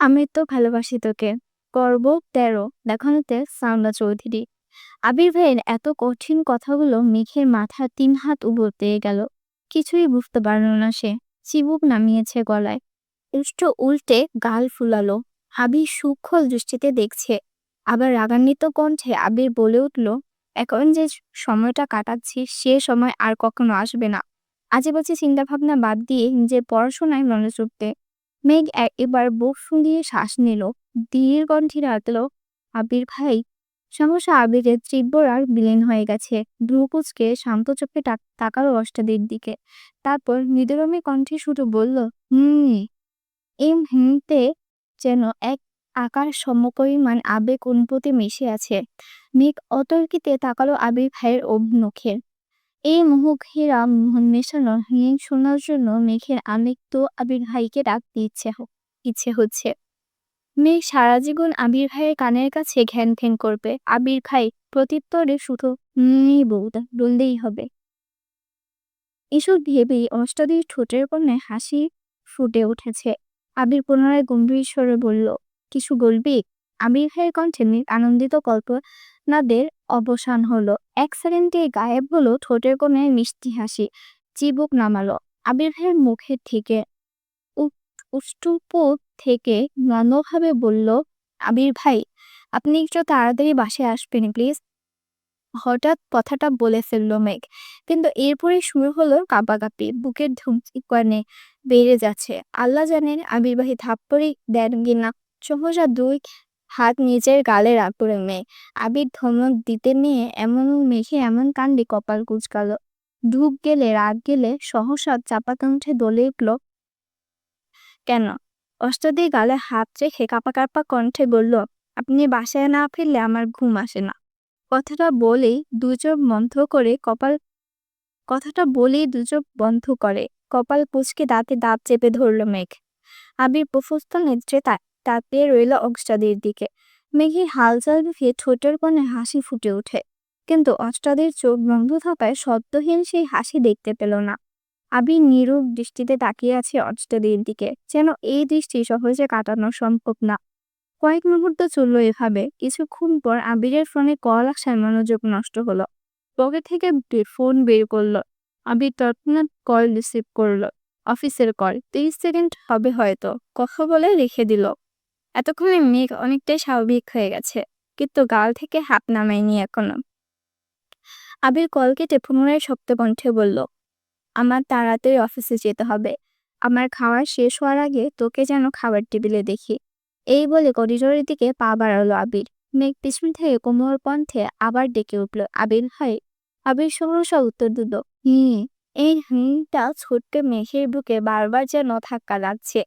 আমি তো ভালোবাসি তোকে। পর্ব তেরো, দেখানোতে সাউন্ডা চৌধুরী। আবির ভাইয়ের এত কঠিন কথাগুলো মেঘের মাথা তিন হাত উপর পেয়ে গেল। কিছুই বুঝতে পারল না সে। চিবুক নামিয়েছে গলায়। উষ্ট উল্টে গাল ফুলালো। আবির সূক্ষ্ম দৃষ্টিতে দেখছে। আবার রাগান্বিত কণ্ঠে আবির বলে উঠল, এখন যে সময়টা কাটাচ্ছি, সে সময় আর কখনো আসবে না। আজে বাজে চিন্তা ভাবনা বাদ দিয়ে নিজের পড়াশোনায় মনোযোগ দে। মেঘ এবার বুক ফুলিয়ে শ্বাস নিল। ধীর কণ্ঠে রাখল আবির ভাই সহসা আবিরের তীব্র আর বিলীন হয়ে গেছে। ভ্রুকুচকে শান্ত চোখে তাকালো অষ্টাদির দিকে। তারপর নিদরমী কণ্ঠে শুধু বলল, হুম এম হুমতে যেন এক আকার সমপরিমাণ আবেগ অনুভূতি মিশে আছে। মেঘ অতর্কিতে তাকালো আবির ভাইয়ের অভিমুখে। এই মুখঘেরা মেশানো হিং শোনার জন্য মেঘের আবেগ তো আবির ভাইকে ডাকতে ইচ্ছে ইচ্ছে হচ্ছে। মেঘ সারা জীবন আবির ভাইয়ের কানের কাছে ঘ্যান ঘ্যান করবে। আবির ভাই প্রত্যুত্তরে শুধু হুমই বলতে বললেই হবে। এসব ভেবেই অষ্টাদীর ঠোঁটের কোণে হাসি ফুটে উঠেছে। আবির পুনরায় গম্ভীর স্বরে বলল, কিছু বলবি? আবির ভাইয়ের কণ্ঠে আনন্দিত কল্পনাদের অবসান হলো। এক সেকেন্ডে গায়েব হলো, ঠোঁটের কোণে মিষ্টি হাসি, চিবুক নামালো আবির ভাইয়ের মুখের থেকে উষ্টুপ থেকে নম্রভাবে বলল, আবির ভাই, আপনি একটু তাড়াতাড়ি বাসায় আসবেন, প্লিজ। হঠাৎ কথাটা বলে ফেলল মেঘ, কিন্তু এরপরে শুরু হলো কাঁপাকাঁপি। বুকের ধুমকি কানে বেড়ে যাচ্ছে। আল্লাহ জানেন আবির ভাই থাপ্পড়ি দেন কিনা। সহসা দুই হাত নিজের গালে রাখলে মেয়ে। আবির ধমক দিতে নিয়ে এমন মেঘে এমন কাণ্ডে কপাল কুচকালো। ধূপ গেলে রাগ গেলে সহসা চাপা কণ্ঠে দলে উঠল, কেন? অষ্টদি গালে হাত রেখে কাপা কাপা কণ্ঠে বলল, আপনি বাসায় না ফিরলে আমার ঘুম আসে না। কথাটা বলেই দুচোখ বন্ধ করে কপাল, কথাটা বলেই দুচোখ বন্ধ করে কপাল কুচকে দাঁতে দাঁত চেপে ধরল মেঘ। আবির প্রফস্ত নেত্রে তা- তাকিয়ে রইল অষ্টাদির দিকে। মেঘি হালচাল দেখে ঠোঁটের কোণে হাসি ফুটে ওঠে। কিন্তু অষ্টাদের চোখ বন্ধ থাকায় শব্দহীন সেই হাসি দেখতে পেল না। আবির নীরব দৃষ্টিতে তাকিয়ে আছে অষ্টাদির দিকে, যেন এই দৃষ্টি সহজে কাটানো সম্ভব না। কয়েক মুহূর্ত চলল এভাবে। কিছুক্ষণ পর আবিরের ফোনে কল আসায় মনোযোগ নষ্ট হলো। পকেট থেকে ফোন বের করল। আবির তৎক্ষণাৎ কল রিসিভ করল। অফিসের কল। তিরিশ সেকেন্ড হবে হয়তো। কথা বলে রেখে দিল। এতক্ষণে মেঘ অনেকটাই স্বাভাবিক হয়ে গেছে, কিন্তু গাল থেকে হাত নামায়নি এখনও। আবির কল কেটে পুনরায় কণ্ঠে বলল, আমার তাড়াতাড়ি অফিসে যেতে হবে। আমার খাওয়া শেষ হওয়ার আগে তোকে যেন খাবার টেবিলে দেখি। এই বলে করিডোরের দিকে পা বাড়ালো আবির। মেঘ পিছন থেকে কোমর কণ্ঠে আবার ডেকে উঠল, আবির হয় আবির সহসা উত্তর দিল, হুম, এই হুমটা ছোট্ট মেঘের বুকে বারবার যেন ধাক্কা লাগছে।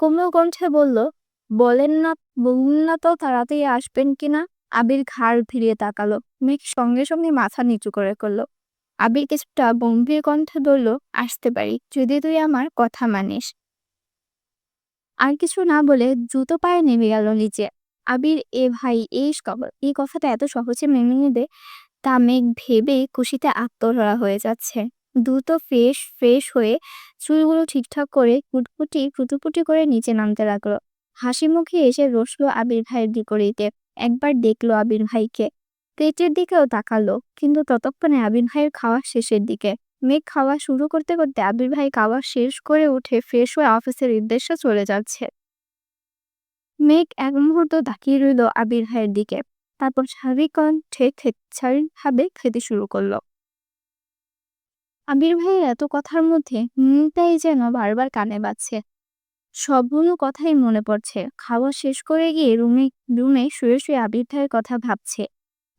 কোমল কণ্ঠে বলল বলেন না, বলুন না তো তাড়াতাড়ি আসবেন কিনা আবির ঘাড় ফিরিয়ে তাকালো। মেঘ সঙ্গে সঙ্গে মাথা নিচু করে করল। আবির কিছুটা গম্ভীর কণ্ঠে বলল, আসতে পারি, যদি তুই আমার কথা মানিস। আর কিছু না বলে জুতো পায়ে নেমে গেল নিচে। আবির, এ ভাই, এই স- এই কথাটা এত সহজে মেনে নেবে তা মেঘ ভেবে খুশিতে আত্মহরা হয়ে যাচ্ছে। দ্রুত ফ্রেশ ফ্রেশ হয়ে চুলগুলো ঠিকঠাক করে কুটকুটি, কুটুকুটি করে নিচে নামতে লাগল। হাসি মুখে এসে রসলো আবির ভাইয়ের বিপরীতে একবার দেখল আবির ভাইকে। প্লেটের দিকেও তাকালো, কিন্তু ততক্ষণে আবির ভাইয়ের খাওয়া শেষের দিকে। মেঘ খাওয়া শুরু করতে করতে আবির ভাই খাওয়া শেষ করে উঠে ফ্রেশ হয়ে অফিসের উদ্দেশ্যে চলে যাচ্ছে। মেঘ এক মুহূর্ত তাকিয়ে রইল আবির ভাইয়ের দিকে। তারপর স্বাভাবিক কণ্ঠে খে- স্বাভাবিকভাবে খেতে শুরু করল। আবির ভাইয়ের এত কথার মধ্যে হুমটাই যেন বারবার কানে বাজছে। সবগুলো কথাই মনে পড়ছে। খাওয়া শেষ করে গিয়ে রুমে রুমে শুয়ে শুয়ে আবির ভাইয়ের কথা ভাবছে।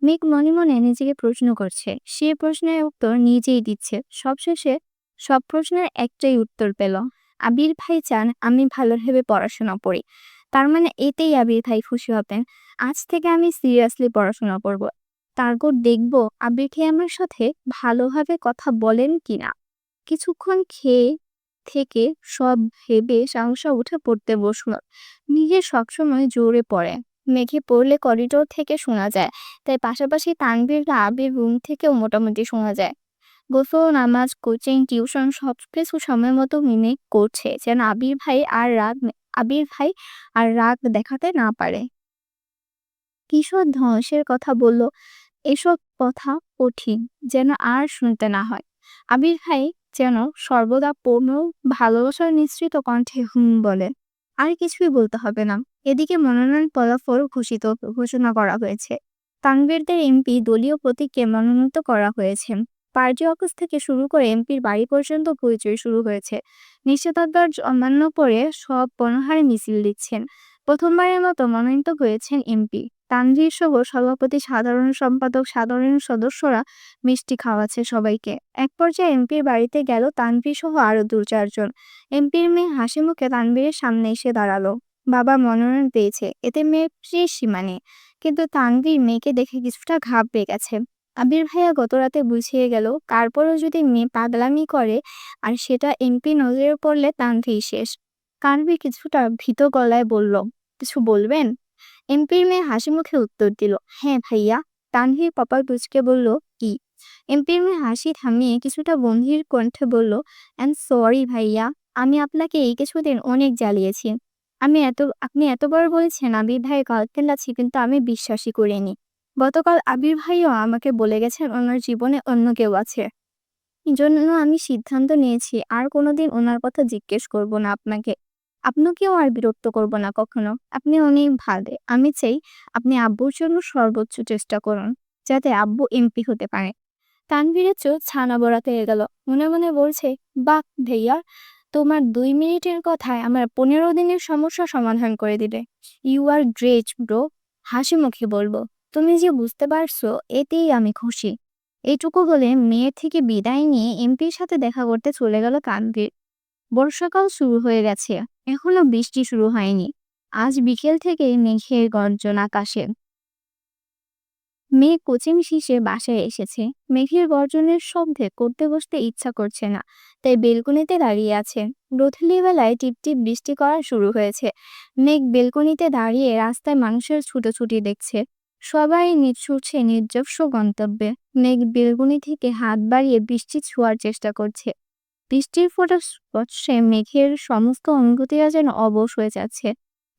মেঘ মনে মনে নিজেকে প্রশ্ন করছে। সে প্রশ্নের উত্তর নিজেই দিচ্ছে। সবশেষে সব প্রশ্নের একটাই উত্তর পেল। আবির ভাই চান আমি ভালোভাবে পড়াশোনা করি। তার মানে এতেই আবির ভাই খুশি হবেন। আজ থেকে আমি সিরিয়াসলি পড়াশোনা করব। তারপর দেখব আবির খেয়ে আমার সাথে ভালোভাবে কথা বলেন কিনা। কিছুক্ষণ খেয়ে থেকে সব ভেবে সাহসা উঠে পড়তে বসল মেঘে সবসময় জোরে পড়ে। মেঘে পড়লে করিডোর থেকে শোনা যায়, তাই পাশাপাশি তানভীররা আবির রুম থেকেও মোটামুটি শোনা যায়। গোসল, নামাজ কোচিং টিউশন সব কিছু সময় মতো মিনে করছে যেন আবির ভাই আর রাগ আবির ভাই আর রাগ দেখাতে না পারে। কিশোর ধ্বংসের কথা বলল, এসব কথা কঠিন যেন আর শুনতে না হয়। আবির ভাই যেন সর্বদা পূর্ণ ভালোবাসার নিশ্চিত কণ্ঠে হুম বলে। আর কিছুই বলতে হবে না। এদিকে মনোনয়ন ফলাফল ঘোষিত ঘোষণা করা হয়েছে। তানভীরদের এমপি দলীয় প্রতীককে মনোনীত করা হয়েছে। পার্টি অফিস থেকে শুরু করে এমপির বাড়ি পর্যন্ত পরিচয় শুরু হয়েছে। নিষেধাজ্ঞার অমান্য করে সব গণহারে মিছিল দিচ্ছেন। প্রথমবারের মতো মনোনীত হয়েছেন এমপি। তানভীর সহ সভাপতি, সাধারণ সম্পাদক, সাধারণ সদস্যরা মিষ্টি খাওয়াচ্ছে সবাইকে। এক পর্যায়ে এমপির বাড়িতে গেল তানভীর সহ আরও দু চারজন এমপির মেয়ে হাসি মুখে তানভীরের সামনে এসে দাঁড়াল। বাবা মনোনয়ন পেয়েছে, এতে মেয়ের সীমা নেই কিন্তু তানভীর মেয়েকে দেখে কিছুটা ঘাপ ঘাবড়ে গেছে। আবির ভাইয়া গতরাতে বুঝিয়ে গেল, তারপরও যদি মেয়ে পাগলামি করে, আর সেটা এমপি নজরে পড়লে তানভীর শেষ। তানভীর কিছুটা ভীত গলায় বলল, কিছু বলবেন? এমপির মেয়ে হাসি মুখে উত্তর দিল হ্যাঁ ভাইয়া। তানভীর কপাল কুচকে বলল, কি? এমপির মেয়ে হাসি থামিয়ে কিছুটা গম্ভীর কণ্ঠে বলল অ্যাম সরি ভাইয়া, আমি আপনাকে এই কিছুদিন অনেক জ্বালিয়েছি। আমি এত, আপনি এতবার বলেছেন, আবির ভাই গার্লফ্রেন্ড আছে কিন্তু আমি বিশ্বাসই করিনি। গতকাল আবির ভাইও আমাকে বলে গেছেন ওনার জীবনে অন্য কেউ আছে। জন্য আমি সিদ্ধান্ত নিয়েছি, আর কোনোদিন ওনার কথা জিজ্ঞেস করব না আপনাকে। আপনাকেও আর বিরক্ত করব না কখনো। আপনি অনেক ভালো। আমি চাই আপনি আব্বুর জন্য সর্বোচ্চ চেষ্টা করুন, যাতে আব্বু এমপি হতে পারে। তানভীরের চোখ ছানা বড়াতে গেল মনে মনে বলছে, বাহ ভাইয়া, তোমার দুই মিনিটের কথায় আমার পনেরো দিনের সমস্যা সমাধান করে দিলে। ইউ আর গ্রেট ব্রো হাসি মুখে বলব, তুমি যে বুঝতে পারছ, এতেই আমি খুশি। এইটুকু বলে মেয়ের থেকে বিদায় নিয়ে এমপির সাথে দেখা করতে চলে গেল তানভীর। বর্ষাকাল শুরু হয়ে গেছে। এখনও বৃষ্টি শুরু হয়নি। আজ বিকেল থেকে মেঘের গর্জন আকাশে। মেঘ কোচিং শীষে বাসায় এসেছে। মেঘের গর্জনের শব্দে করতে বসতে ইচ্ছা করছে না, তাই বেলকনিতে দাঁড়িয়ে আছে। বেলায় টিপটিপ বৃষ্টি করা শুরু হয়েছে। মেঘ বেলকনিতে দাঁড়িয়ে রাস্তায় মানুষের ছুটোছুটি দেখছে। সবাই ছুটছে নিজস্ব গন্তব্যে। মেঘ বেলকনি থেকে হাত বাড়িয়ে বৃষ্টি ছোঁয়ার চেষ্টা করছে। বৃষ্টির ফোঁটা স্পর্শে মেঘের সমস্ত অনুভূতিরা যেন অবশ হয়ে যাচ্ছে।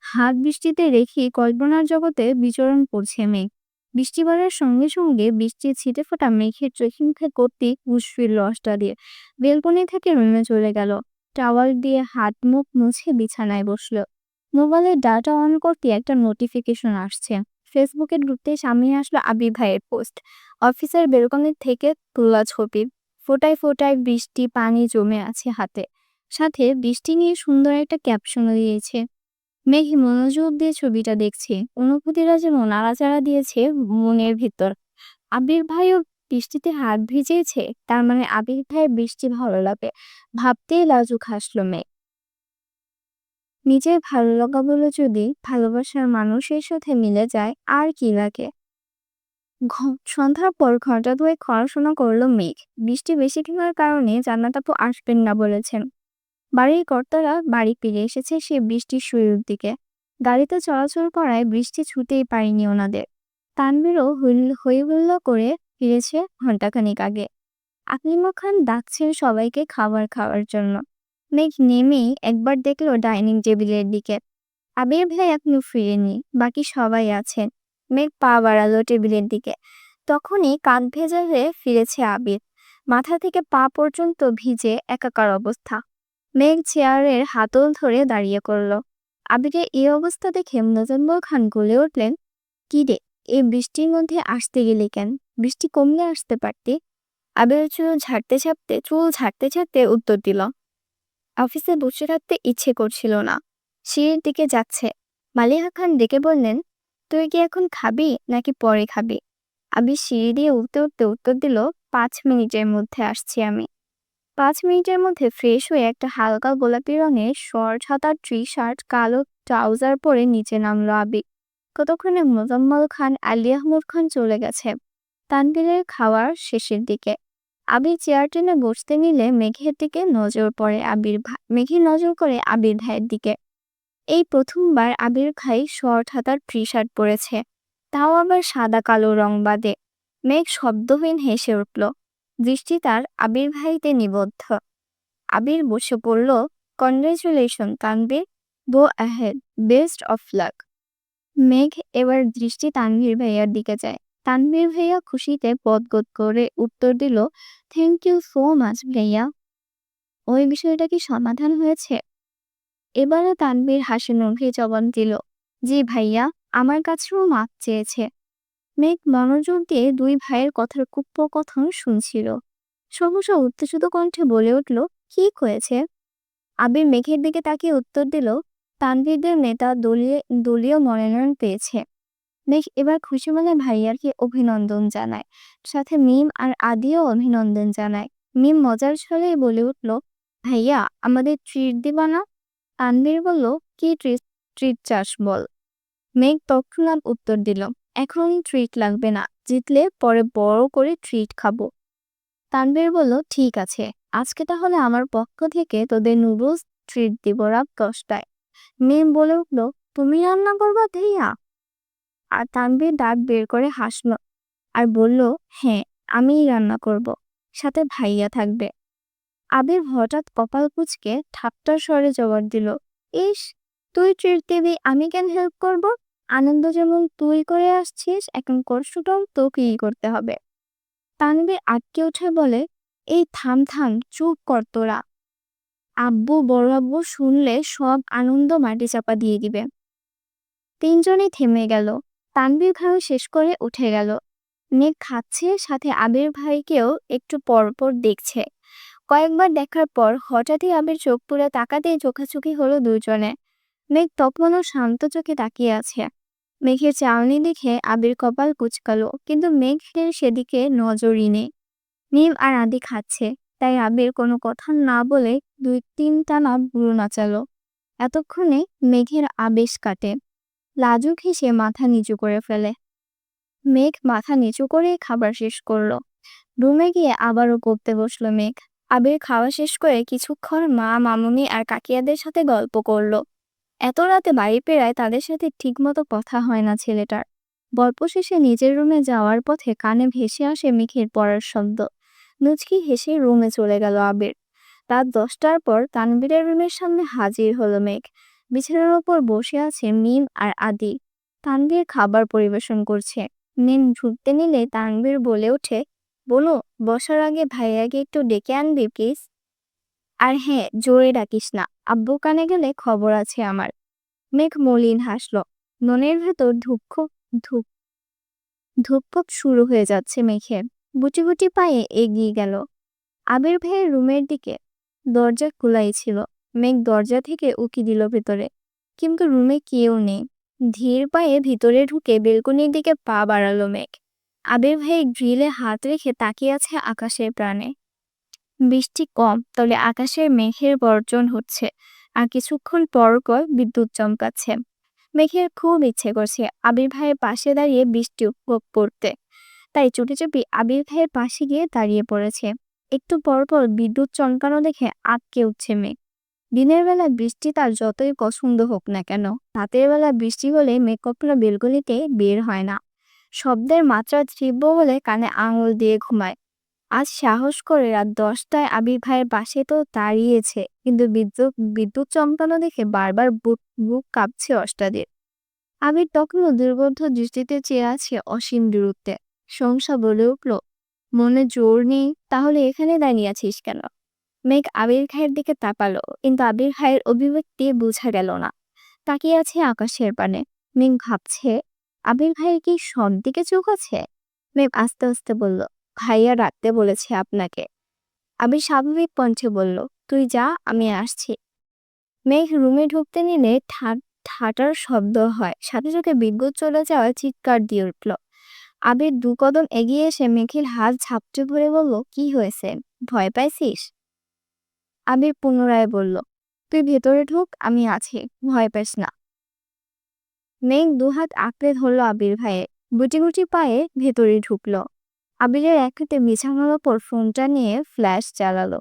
হাত বৃষ্টিতে রেখে কল্পনার জগতে বিচরণ করছে মেঘ। বৃষ্টি বাড়ার সঙ্গে সঙ্গে বৃষ্টির ছিটে ফোটা মেঘের চোখে মুখে করতে হুশ ফিরল দিয়ে বেলকনি থেকে রুমে চলে গেল। টাওয়াল দিয়ে হাত মুখ মুছে বিছানায় বসল। মোবাইলের ডাটা অন করতে একটা নোটিফিকেশন আসছে। ফেসবুকে ঢুকতে সামনে আসলো আবি ভাইয়ের পোস্ট। অফিসের বেলকনির থেকে তোলা ছবি। ফোটায় ফোটায় বৃষ্টি, পানি জমে আছে হাতে। সাথে বৃষ্টি নিয়ে সুন্দর একটা ক্যাপশনও দিয়েছে। মেঘি মনোযোগ দিয়ে ছবিটা দেখছে। অনুভূতিরা যেন নাড়াচাড়া দিয়েছে মনের ভিতর। আবির ভাইও বৃষ্টিতে হাত ভিজেছে, তার মানে আবির ভাইয়ের বৃষ্টি ভালো লাগে। ভাবতেই লাজুক হাসলো মেঘ। নিজের ভালো লাগা বলে যদি ভালোবাসার মানুষের সাথে মিলে যায়, আর কি লাগে? সন্ধ্যার পর ঘণ্টা দুয়ে পড়াশোনা করল মেঘ। বৃষ্টি বেশি থাকার কারণে জান্নাত আপু আসবেন না বলেছেন। বাড়ির কর্তারা বাড়ি ফিরে এসেছে সে বৃষ্টির শুরুর দিকে। গাড়িতে চলাচল করায় বৃষ্টি ছুটেই পায়নি ওনাদের। তানবীরও হইহুল্ল করে ফিরেছে ঘন্টাখানিক আগে। আকলিমা খান ডাকছেন সবাইকে খাবার খাওয়ার জন্য। মেঘ নেমেই একবার দেখল ডাইনিং টেবিলের দিকে। আবির ভাই এখনও ফিরেনি, বাকি সবাই আছেন। মেঘ পা বাড়ালো টেবিলের দিকে। তখনই কাঁধ ভেজা হয়ে ফিরেছে আবির। মাথা থেকে পা পর্যন্ত ভিজে একাকার অবস্থা। মেঘ চেয়ারের হাতল ধরে দাঁড়িয়ে করল। আবিরের এই অবস্থা দেখে মুজম্বর খান গলে উঠলেন, কি রে, এই বৃষ্টির মধ্যে আসতে গেলে কেন? বৃষ্টি কমলে আসতে পারতে? আবির চুল ঝাড়তে ছাড়তে চুল ঝাড়তে ছাড়তে উত্তর দিল, অফিসে বসে থাকতে ইচ্ছে করছিল না। সিঁড়ির দিকে যাচ্ছে। মালিহা খান ডেকে বললেন তুই কি এখন খাবি নাকি পরে খাবি? আবির সিঁড়ি দিয়ে উঠতে উঠতে উত্তর দিল, পাঁচ মিনিটের মধ্যে আসছি আমি। পাঁচ মিনিটের মধ্যে ফ্রেশ হয়ে একটা হালকা গোলাপি রঙের শর্ট হাতার টি শার্ট কালো ট্রাউজার পরে নিচে নামলো আবির কতক্ষণে মোজাম্মল খান, আলী আহমদ খান চলে গেছে? তানবিরের খাওয়ার শেষের দিকে। আবির চেয়ার টেনে বসতে নিলে মেঘের দিকে নজর পড়ে আবির মেঘের নজর করে আবির ভাইয়ের দিকে। এই প্রথমবার আবির ভাই শর্ট হাতার টি শার্ট পরেছে। তাও আবার সাদা কালো রং বাদে। মেঘ শব্দহীন হেসে উঠল। দৃষ্টি তার আবির ভাইতে নিবদ্ধ। আবির বসে পড়ল congratulation Tanvir. Go ahead best of luck মেঘ এবার দৃষ্টি তানভীর ভাইয়ার দিকে যায়। তানভীর ভাইয়া খুশিতে পদগত করে উত্তর দিল থ্যাংক ইউ সো মাচ ভাইয়া। ওই বিষয়টা কি সমাধান হয়েছে? এবারে তানভীর হাসি মুখে জবাব দিল, জি ভাইয়া, আমার কাছেও মাপ চেয়েছে। মেঘ মনোযোগ দিয়ে দুই ভাইয়ের কথার কুপ্পকথন শুনছিল। সহসা উত্তেজিত কণ্ঠে বলে উঠল, কি হয়েছে? আবির মেঘের দিকে তাকিয়ে উত্তর দিল, তানভীরদের নেতা দলীয় দলীয় মনোনয়ন পেয়েছে। মেঘ এবার খুশি মনে ভাইয়ারকে অভিনন্দন জানায়, সাথে মিম আর আদিও অভিনন্দন জানায়। মিম মজার ছলে বলে উঠল, ভাইয়া, আমাদের ট্রিট দিবা না তানভীর বলল, কি ট্রিট ট্রিট চাস বল। মেঘ তৎক্ষণাৎ উত্তর দিল, এখন ট্রিট লাগবে না, জিতলে পরে বড় করে ট্রিট খাব। তানভীর বলল, ঠিক আছে, আজকে তাহলে আমার পক্ষ থেকে তোদের নুডলস ট্রিট দিব রাত দশটায়। মেম বলে উঠল, তুমি রান্না করবা ভাইয়া আর তানভীর দাঁত বের করে হাসলো আর বলল হ্যাঁ আমিই রান্না করব, সাথে ভাইয়া থাকবে। আবির হঠাৎ কপাল কুচকে ঠাট্টার স্বরে জবাব দিল, ইস, তুই ট্রিট দিবি, আমি কেন হেল্প করব? আনন্দ যেমন তুই করে আসছিস, এখন কষ্টটাও তোকেই করতে হবে। তানভীর আটকে উঠে বলে, এই থাম থাম, চুপ কর তোরা। আব্বু, বড় আব্বু শুনলে সব আনন্দ মাটি চাপা দিয়ে দিবে। তিনজনই থেমে গেল। তানভীর খাওয়া শেষ করে উঠে গেল। মেঘ খাচ্ছে, সাথে আবির ভাইকেও একটু পরপর দেখছে। কয়েকবার দেখার পর হঠাৎই আবির চোখ পুরে তাকাতেই চোখাচোখি হলো দুজনে। মেঘ তখনও শান্ত চোখে তাকিয়ে আছে। মেঘের চাউনি দেখে আবির কপাল কুচকালো, কিন্তু মেঘের সেদিকে নজরই নেই। নিম আর আদি খাচ্ছে, তাই আবির কোনো কথা না বলে দুই তিন টানা বুড়ো নাচালো। এতক্ষণে মেঘের আবেশ কাটে। লাজুক হেসে মাথা নিচু করে ফেলে। মেঘ মাথা নিচু করে খাবার শেষ করল। রুমে গিয়ে আবারও করতে বসল মেঘ। আবির খাওয়া শেষ করে কিছুক্ষণ মা, মামুনি আর কাকিয়াদের সাথে গল্প করল। এত রাতে বাড়ি পেরায় তাদের সাথে ঠিকমতো কথা হয় না ছেলেটার। গল্প শেষে নিজের রুমে যাওয়ার পথে কানে ভেসে আসে মেঘের পড়ার শব্দ। নুচকি হেসে রুমে চলে গেল আবির। রাত দশটার পর তানবীরের রুমের সামনে হাজির হলো মেঘ। বিছানার ওপর বসে আছে মিম আর আদি। তানবীর খাবার পরিবেশন করছে। মিম ঢুকতে নিলে তানবীর বলে ওঠে বলো, বসার আগে ভাইয়াকে একটু ডেকে আনবি, প্লিজ? আর হ্যাঁ জোরে ডাকিস না। আব্বু কানে গেলে খবর আছে আমার। মেঘ মলিন হাসল। মনের ভেতর ধুক্ষ ধুপ ধুপক শুরু হয়ে যাচ্ছে মেঘের। বুটি বুটি পায়ে এগিয়ে গেল। আবির ভাইয়ের রুমের দিকে দরজা খোলাই ছিল। মেঘ দরজা থেকে উকি দিল ভেতরে। কিন্তু রুমে কেউ নেই। ধীর পায়ে ভিতরে ঢুকে বেলকনির দিকে পা বাড়ালো মেঘ। আবির ভাই গ্রিলে হাত রেখে তাকিয়ে আছে আকাশের প্রাণে। বৃষ্টি কম, তবে আকাশের মেঘের বর্জন হচ্ছে, আর কিছুক্ষণ পর পর বিদ্যুৎ চমকাচ্ছে। মেঘের খুব ইচ্ছে করছে আবির ভাইয়ের পাশে দাঁড়িয়ে বৃষ্টি উপভোগ করতে। তাই চুপি চুপি আবির ভাইয়ের পাশে গিয়ে দাঁড়িয়ে পড়েছে। একটু পর পর বিদ্যুৎ চমকানো দেখে আটকে উঠছে মেঘ। দিনের বেলা বৃষ্টি তার যতই পছন্দ হোক না কেন, রাতের বেলা বৃষ্টি হলে কখনো বেলগলিতে বের হয় না। শব্দের মাত্রা তীব্র বলে কানে আঙুল দিয়ে ঘুমায়। আজ সাহস করে রাত দশটায় আবির ভাইয়ের পাশে তো দাঁড়িয়েছে, কিন্তু বিদ্যুৎ বিদ্যুৎ চমকানো দেখে বারবার বুক বুক কাঁপছে অষ্টাদের আবির তখনও দুর্বোধ্য দৃষ্টিতে চেয়ে আছে অসীম দূরত্বে। সংসা বলে উঠল, মনে জোর নেই, তাহলে এখানে দাঁড়িয়ে আছিস কেন? মেঘ আবির খায়ের দিকে তাকালো, কিন্তু আবির খায়ের অভিব্যক্তি বোঝা গেল না। তাকিয়ে আছে আকাশের পানে। মেঘ ভাবছে আবির ভাইয়ের কি সব দিকে চোখ আছে? মেঘ আস্তে আস্তে বলল, ভাইয়া রাখতে বলেছে আপনাকে। আবির স্বাভাবিক কণ্ঠে বলল, তুই যা, আমি আসছি। মেঘ রুমে ঢুকতে নিলে ঠাটার শব্দ হয়। সাথে সাথে বিদ্যুৎ চলে যাওয়া চিৎকার দিয়ে উঠল। আবির দু কদম এগিয়ে এসে মেঘের হাত ঝাপটে ধরে বলল, কি হয়েছে? ভয় পাইছিস? আবির পুনরায় বলল, তুই ভেতরে ঢুক, আমি আছি। ভয় পাস না। মেঘ দুহাত আঁকড়ে ধরল আবির ভাইয়ে গুটি গুটি পায়ে ভেতরে ঢুকল। আবিরের হাতে বিছানার ওপর ফোনটা নিয়ে ফ্ল্যাশ চালালো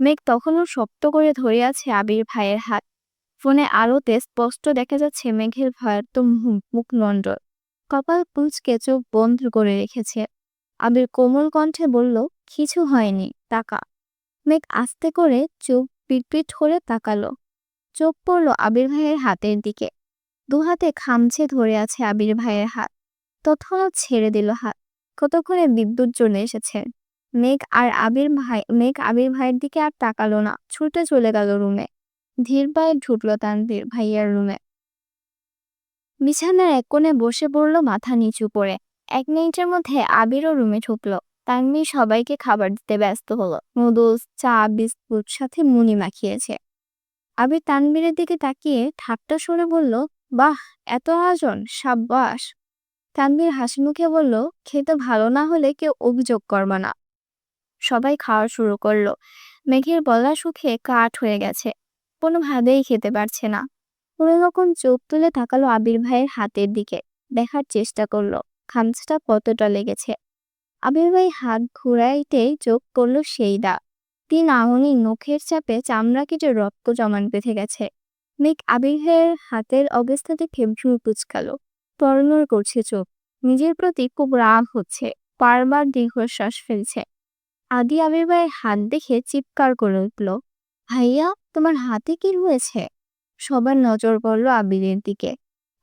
মেঘ তখনও শক্ত করে ধরে আছে আবির ভাইয়ের হাত। ফোনে আলোতে স্পষ্ট দেখা যাচ্ছে মেঘের ভয়ার্ত মুখ নন্ডল কপাল পুঁচকে চোখ বন্ধ করে রেখেছে। আবির কোমল কণ্ঠে বলল, কিছু হয়নি, তাকা। মেঘ আস্তে করে চোখ পিটপিট করে তাকালো। চোখ পড়ল আবির ভাইয়ের হাতের দিকে। দু হাতে খামছে ধরে আছে আবির ভাইয়ের হাত। তৎক্ষণাৎ ছেড়ে দিল হাত। কতক্ষণে বিদ্যুৎ চলে এসেছে? মেঘ আর আবির ভাই, মেঘ আবির ভাইয়ের দিকে আর তাকালো না। ছুটে চলে গেল রুমে। ধীর পায়ে ঢুকলো তানভীর ভাইয়ার রুমে। বিছানার এক কোণে বসে পড়ল মাথা নিচু করে। এক মিনিটের মধ্যে আবিরও রুমে ঢুকলো। তানভীর সবাইকে খাবার দিতে ব্যস্ত হলো। নুডলস, চা, বিস্কুট, সাথে মুনি মাখিয়েছে। আবির তানভীরের দিকে তাকিয়ে ঠাট্টা সরে বলল বাহ, এত আয়োজন, সাব্বাস। তানভীর হাসি মুখে বলল, খেতে ভালো না হলে কেউ অভিযোগ করবে না। সবাই খাওয়া শুরু করল। মেঘের বলা সুখে কাঠ হয়ে গেছে কোনো কোনোভাবেই খেতে পারছে না। কোনো রকম চোখ তুলে তাকালো আবির ভাইয়ের হাতের দিকে, দেখার চেষ্টা করল, খামচাটা কতটা লেগেছে। আবির ভাই হাত ঘুরাইতেই চোখ করল সেই দা। তিন আঙুনি নখের চাপে চামড়া কেটে রক্ত জমান বেঁধে গেছে। মেঘ আবির ভাইয়ের হাতের অবস্থা দেখে ভ্রু কুচকালো তরনর করছে চোখ। নিজের প্রতি খুব রাগ হচ্ছে। বারবার দীর্ঘশ্বাস ফেলছে। আদি আবির ভাইয়ের হাত দেখে চিৎকার করে উঠল, ভাইয়া, তোমার হাতে কি রয়েছে? সবার নজর পড়ল আবিরের দিকে।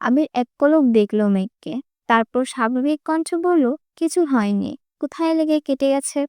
আবির এক পলক দেখল মেঘকে। তারপর স্বাভাবিক কণ্ঠ বলল, কিছু হয়নি। কোথায় লেগে কেটে গেছে?